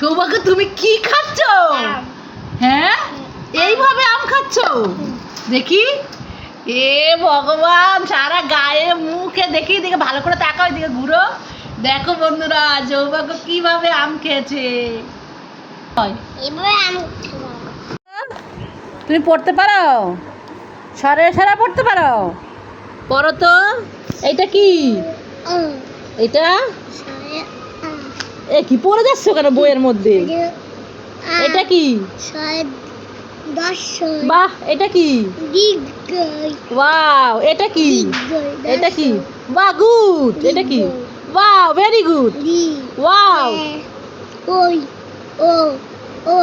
সৌভাগ্য তুমি কি খাচ্ছ? হ্যাঁ? এইভাবে আম খাচ্ছ? দেখি। এ ভগবান সারা গায়ে মুখে দেখি দেখে ভালো করে তাকাও দিকে ঘুরো। দেখো বন্ধুরা সৌভাগ্য কীভাবে আম খেয়েছে। হয়। তুমি পড়তে পারো? সরে সারা পড়তে পারো? পড়ো তো। এইটা কি? এটা এ কি পড়ে যাচ্ছ কেন বইয়ের মধ্যে? এটা কি? বাহ এটা কি? ওয়াও এটা কি? এটা কি? বাহ গুড এটা কি? Wow very good. ওয়াও। ওই, ও, ও,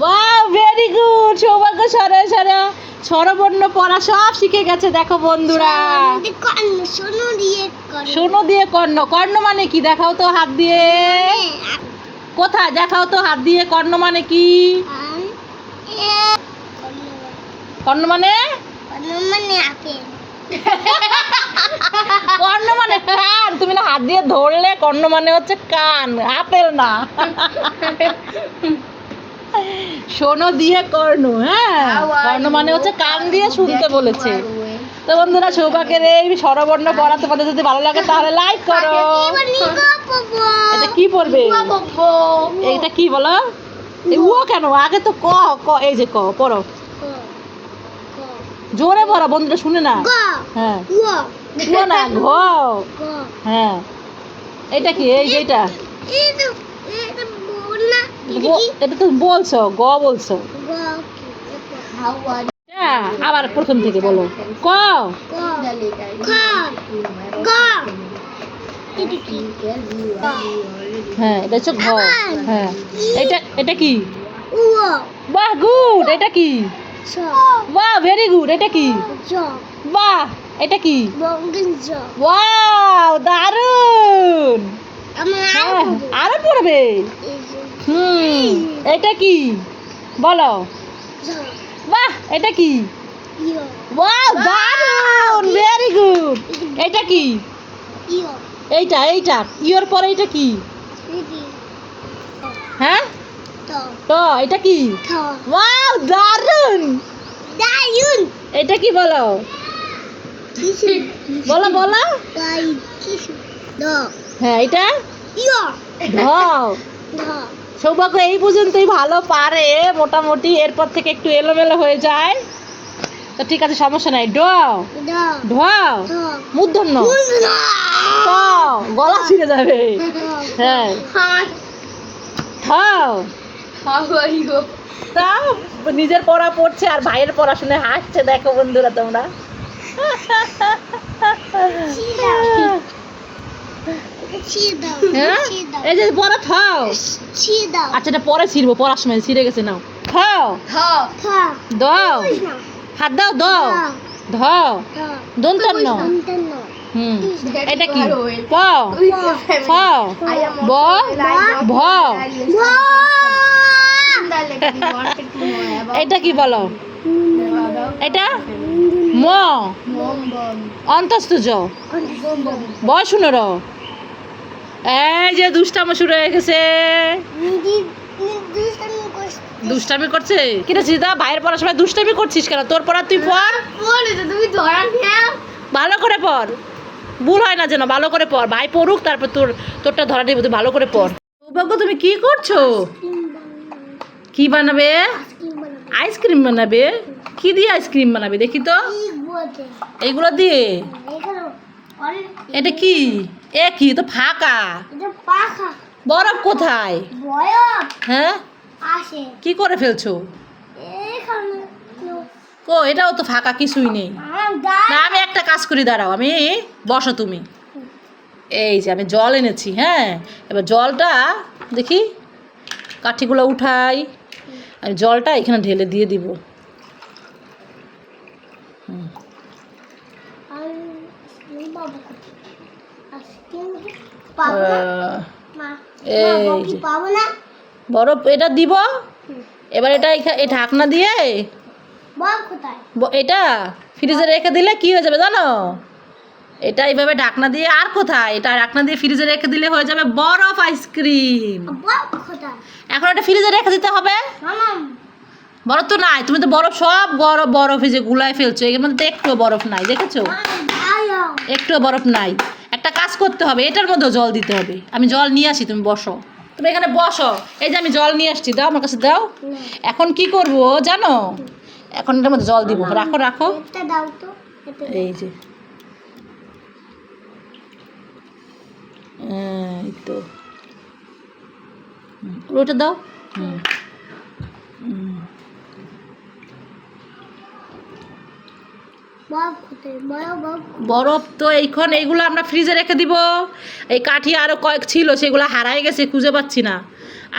ওয়াও ভেরি গুড সৌভাগ্য সরে সরে স্বরবর্ণ পড়া সব শিখে গেছে দেখো বন্ধুরা। শোনো দিয়ে কর্ণ। কর্ণ। মানে কি? দেখাও তো হাত দিয়ে। কোথায়? দেখাও তো হাত দিয়ে। কর্ণ মানে কি? কর্ণ, মানে? কর্ণ মানে কর্ণ মানে কান। তুমি না হাত দিয়ে ধরলে কর্ণ মানে হচ্ছে কান। আপেল না। শোনো দিয়ে কর্ণ হ্যাঁ? কর্ণ মানে হচ্ছে কান দিয়ে শুনতে বলেছে। তো বন্ধুরা সৌভাগ্যের এই স্বরবর্ণ পড়া তোমাদের যদি ভালো লাগে তাহলে লাইক করো। এটা কি পড়বে? এইটা কি বলো? ও কেন? আগে তো ক ক এই যে ক পড়ো। জোরে পড়ো বন্ধুরা শুনে না। হ্যাঁ। না ঘ। হ্যাঁ। এটা কি? এই যে এটা এটা এটা বল না এটা তো বলছো গ বলছো। আবার প্রথম থেকে বলো। ক? হ্যাঁ এটা হচ্ছে ঘ। হ্যাঁ। এটা এটা কি? বাহ গুড এটা কি? ছ বাহ ভেরি গুড এটা কি? বাহ এটা কি? ওয়াও দারুণ হ্যাঁ আরও পড়বে। হুম এটা কি? বলো। বাহ এটা কি? ওয়াও দারুণ ভেরি গুড এটা কি? এইটা এইটা। ইয়র পরে এটা কি? হ্যাঁ? তো। এটা কি? ওয়াও দারুণ দায়ুন এটা কি বলো? বলো বলো। হ্যাঁ এটা? ইয় ধ সৌভাগ্য এই পর্যন্তই ভালো পারে মোটামুটি এরপর থেকে একটু এলোমেলো হয়ে যায়। তো ঠিক আছে সমস্যা নাই। ড ঢ মূর্ধন্য ট গলা ছিঁড়ে যাবে। হ্যাঁ। ঠ তা নিজের পড়া পড়ছে আর ভাইয়ের পড়াশুনে হাসছে দেখো বন্ধুরা তোমরা। হ্যাঁ? এই যে থ আচ্ছা এটা পরে ছিড়বো পড়ার সময় ছিঁড়ে গেছে নাও। দাও। হাত দাও দাও। ধ থ দন্তন্য হুম। এটা কি? প ফ ব ভ এটা কি বলো? এটা? ম। অন্তস্থ জ। ব শুনো র। এই যে দুষ্টামো শুরু হয়ে গেছে। দুষ্টামি করছে? কিরে সিদা ভাইয়ের পড়ার সময় দুষ্টামি করছিস কেন? তোর পড়া তুই পড়। তুমি ভালো করে পড়। ভুল হয় না যেন ভালো করে পড়। ভাই পড়ুক তারপর তোর তোরটা ধরা দেবো তুই ভালো করে পড়। সৌভাগ্য তুমি কি করছ? কি বানাবে? আইসক্রিম বানাবে? কি দিয়ে আইসক্রিম বানাবে? দেখি তো। এইগুলো দিয়ে? এটা কি? এ কি? তো ফাঁকা। বরফ কোথায়? হ্যাঁ? কি করে ফেলছো? ও এটাও তো ফাঁকা কিছুই নেই। না আমি একটা কাজ করি দাঁড়াও। আমি বসো তুমি। এই যে আমি জল এনেছি হ্যাঁ? এবার জলটা দেখি কাঠিগুলো উঠাই। আমি জলটা এখানে ঢেলে দিয়ে দিব। পাবো না আহ, মা এই এটা দিব এবার এটা এই ঢাকনা দিয়ে এটা ফ্রিজে রেখে দিলে কি হয়ে যাবে জানো এটা এইভাবে ঢাকনা দিয়ে আর কোথায় এটা ঢাকনা দিয়ে ফ্রিজে রেখে দিলে হয়ে যাবে বরফ আইসক্রিম এখন এটা ফ্রিজে রেখে দিতে হবে বরফ তো নাই, তুমি তো বরফ সব বরফ বরফে যে গুলাই ফেলছো, এর মধ্যে বরফ নাই, দেখেছ? আয়ো একটুও বরফ নাই। একটা কাজ করতে হবে এটার মধ্যেও জল দিতে হবে। আমি জল নিয়ে আসি তুমি বসো। তুমি এখানে বসো। এই যে আমি জল নিয়ে আসছি দাও আমার কাছে দাও। এখন কি করব জানো? এখন এটার মধ্যে জল দিব। রাখো রাখো। একটা দাও তো এই যে। এই তো। ওটা দাও। হুম। বক খোদা বড় বক বরফ তো এইখন এইগুলো আমরা ফ্রিজে রেখে দিব। এই কাঠি আরও কয়েক ছিল সেগুলো হারাই গেছে খুঁজে পাচ্ছি না।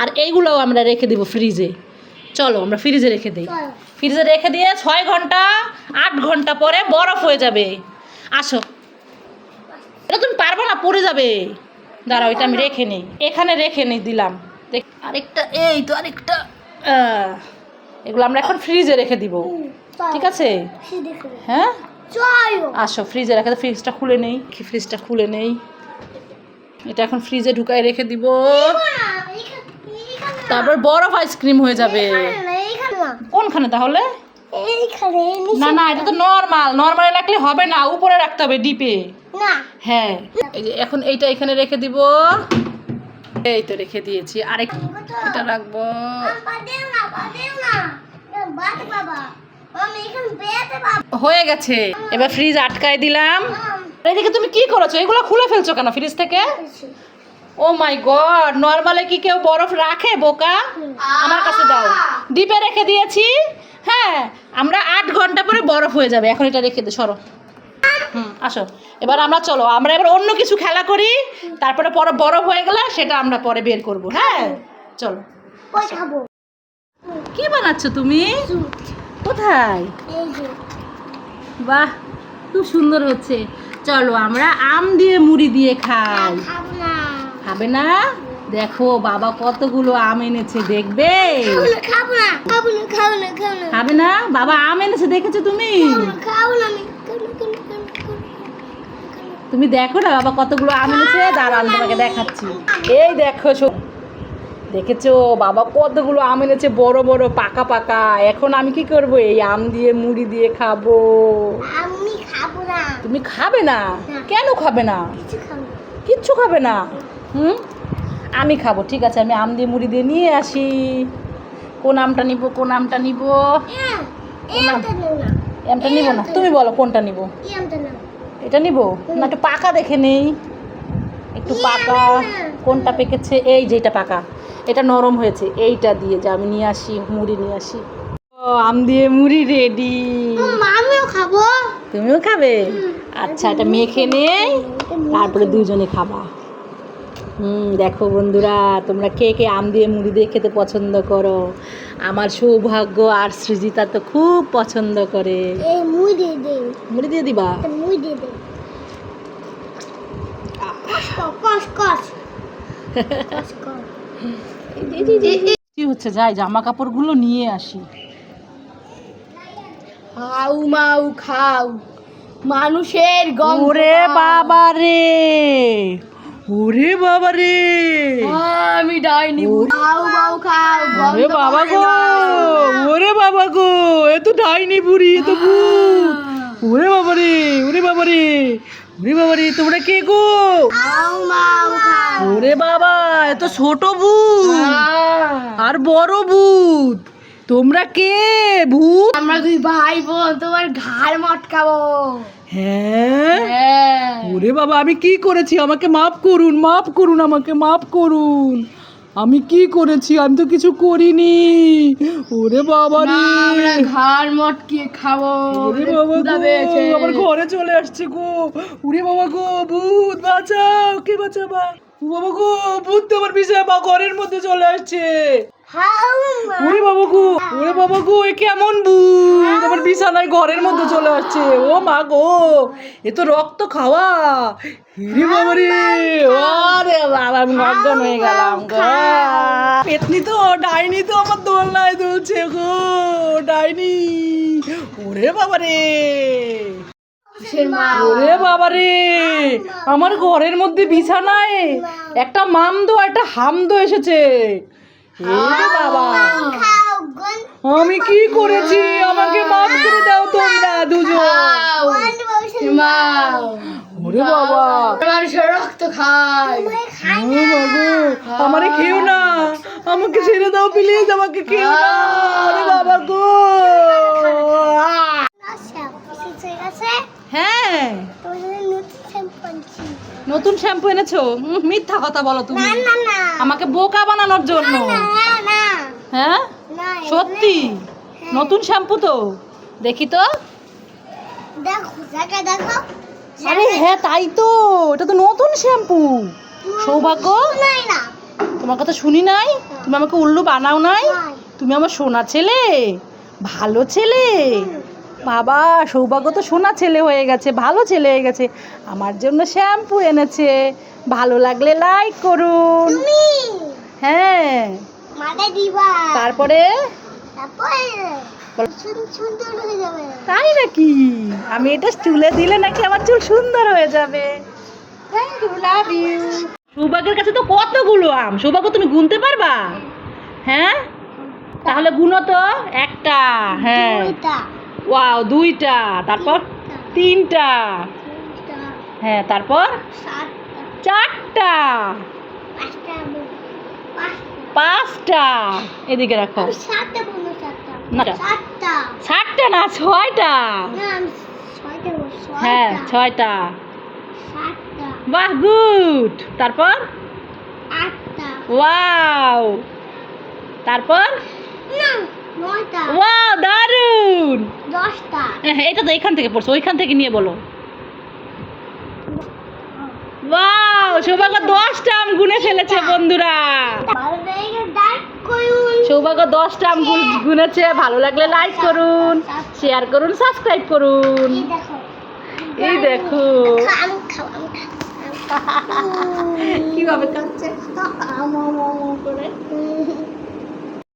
আর এইগুলোও আমরা রেখে দিব ফ্রিজে। চলো আমরা ফ্রিজে রেখে দিই। ফ্রিজে রেখে দিয়ে ছয় ঘণ্টা আট ঘণ্টা পরে বরফ হয়ে যাবে। আসো। এটা তুমি পারব না পড়ে যাবে। দাঁড়াও এটা আমি রেখে নিই। এখানে রেখে নিই দিলাম। দেখ আরেকটা এই তো আরেকটা। এগুলো আমরা এখন ফ্রিজে রেখে দিব। ঠিক আছে? হ্যাঁ? আসো ফ্রিজে রেখে তো ফ্রিজটা খুলে নেই। কি ফ্রিজটা খুলে নেই? এটা এখন ফ্রিজে ঢুকাই রেখে দিব। তারপর বরফ আইসক্রিম হয়ে যাবে। কোনখানে তাহলে? না না এটা তো নর্মাল নর্মালে রাখলে হবে না উপরে রাখতে হবে ডিপে হ্যাঁ। এই যে এখন এইটা এখানে রেখে দিব। এই তো রেখে দিয়েছি। আরেক এটা রাখব। বাবা। হয়ে গেছে। এবার ফ্রিজ আটকায় দিলাম। এদিকে তুমি কি করেছ? এগুলো খুলে ফেলছো কেন ফ্রিজ থেকে? ও মাই গড নর্মালে কি কেউ বরফ রাখে বোকা? আমার কাছে দাও। ডিপে রেখে দিয়েছি। হ্যাঁ আমরা আট ঘণ্টা পরে বরফ হয়ে যাবে। এখন এটা রেখে দে সরো। হুম আসো। এবার আমরা চলো। আমরা এবার অন্য কিছু খেলা করি। তারপরে পরে বরফ হয়ে গেলে সেটা আমরা পরে বের করব। হ্যাঁ চলো। কি বানাচ্ছ তুমি? কোথায় বাহ খুব সুন্দর হচ্ছে চলো আমরা আম দিয়ে মুড়ি দিয়ে খাই খাবে না দেখো বাবা কতগুলো আম এনেছে দেখবে খাব না বাবা আম এনেছে দেখেছ তুমি। তুমি দেখো না বাবা কতগুলো আম এনেছে দাঁড়ান তোমাকে দেখাচ্ছি এই দেখো দেখেছ? বাবা কতগুলো আম এনেছে বড় বড় পাকা পাকা। এখন আমি কি করব? এই আম দিয়ে মুড়ি দিয়ে খাব। আমি খাব না। তুমি খাবে না। কেন খাবে না। কিচ্ছু খাবে না। হুম? আমি খাব ঠিক আছে। আমি আম দিয়ে মুড়ি দিয়ে নিয়ে আসি। কোন আমটা নিব কোন আমটা নিব? না। আমটা নিব না। তুমি বলো কোনটা নিব? এটা নিব? না একটু পাকা দেখে নেই। একটু পাকা। কোনটা পেকেছে? এই যেটা পাকা। এটা নরম হয়েছে এইটা দিয়ে যে আমি নিয়ে আসি মুড়ি নিয়ে আসি। ও আম দিয়ে মুড়ি রেডি। আমিও খাব। তুমিও খাবে? আচ্ছা এটা মেখে নেই তারপরে দুজনে খাবা। হুম দেখো বন্ধুরা তোমরা কে কে আম দিয়ে মুড়ি দিয়ে খেতে পছন্দ করো? আমার সৌভাগ্য আর সৃজিতা তো খুব পছন্দ করে। মুড়ি দিয়ে দিবা? কস কস। কি হচ্ছে যাই জামা কাপড়গুলো নিয়ে আসি খাও মাউ খাও মানুষের ওরে বাবা রে ওরে বাবা রে আমি ডাইনি খাও মাউ খাও ওরে বাবা গো ওরে বাবা গো এ তো ডাইনি বুড়ি এ তো ভূত ওরে বাবা রে ওরে বাবা রে ওরে তোমরা কে গো? ওরে বাবা এত ছোট ভূত। আর বড় ভূত। তোমরা কে ভূত? আমরা দুই ভাই বোন তোমার ঘাড় মটকাবো। হ্যাঁ? হ্যাঁ। ওরে বাবা আমি কি করেছি? আমাকে মাফ করুন মাফ করুন আমাকে মাফ করুন। আমি কি করেছি? আমি তো কিছু করিনি। ওরে বাবা রে। ঘর মটকে খাব। ওরে বাবা গো আমার ঘরে চলে আসছে গো। ওরে বাবা গো ভূত বাঁচাও। কে বাঁচাবা? বাবা গো ভূত তো আমার বিছানা বা ঘরের মধ্যে চলে আসছে। ওরে বাবা গো ওরে বাবা গো এ কেমন ভূত আমার বিছানায় ঘরের মধ্যে চলে আসছে। ও মা গো এ তো রক্ত খাওয়া। হিরে বাবা রে আরে বাবা আমি অজ্ঞান হয়ে গেলাম গো। পেতনি তো ডাইনি তো আমার দোলনায় দুলছে গো ডাইনি। ওরে বাবা রে। ওরে বাবা রে আমার ঘরের মধ্যে বিছানায় একটা মামদো একটা হামদো এসেছে। ওরে বাবা। আমি কি করেছি? আমাকে মাফ করে দাও তোমরা দুজন। ওরে বাবা। রক্ত খায় বাবু আমারে খেও না। আমাকে ছেড়ে দাও প্লিজ আমাকে খেও না। ওরে বাবা গো। হ্যাঁ। নতুন শ্যাম্পু এনেছো? মিথ্যা কথা বলো তুমি। আমাকে বোকা বানানোর জন্য। হ্যাঁ? সত্যি? নতুন শ্যাম্পু তো? দেখি তো। আরে হ্যাঁ তাই তো। এটা তো নতুন শ্যাম্পু সৌভাগ্য। তোমার কথা শুনি নাই? তুমি আমাকে উল্লু বানাও নাই। তুমি আমার সোনা ছেলে। ভালো ছেলে। বাবা সৌভাগ্য তো সোনা ছেলে হয়ে গেছে ভালো ছেলে হয়ে গেছে। আমার জন্য শ্যাম্পু এনেছে ভালো লাগলে লাইক করুন। হ্যাঁ। দিবা? তারপরে? তাই নাকি? আমি এটা চুলে দিলে নাকি আমার চুল সুন্দর হয়ে যাবে। থ্যাংক ইউ লাভ ইউ সৌভাগ্যের কাছে তো কতগুলো আম? সৌভাগ্য তুমি গুনতে পারবা? হ্যাঁ? তাহলে গুনো তো একটা হ্যাঁ। ওয়াও দুইটা। তারপর তিনটা। হ্যাঁ তারপর? চারটা। পাঁচটা এদিকে রাখো। সাতটা না। ছয়টা। হ্যাঁ ছয়টা। বাহ গুড। তারপর? ওয়াও তারপর? না। ওয়াও দারুণ দশটা। হ্যাঁ এটা তো এখান থেকে পড়ছো ওইখান থেকে নিয়ে বলো। ওয়াও সৌভাগ্য দশটা আম গুনে ফেলেছে বন্ধুরা। সৌভাগ্য দশটা আম গুনেছে ভালো লাগলে লাইক করুন শেয়ার করুন সাবস্ক্রাইব করুন। এই দেখো। কীভাবে করে।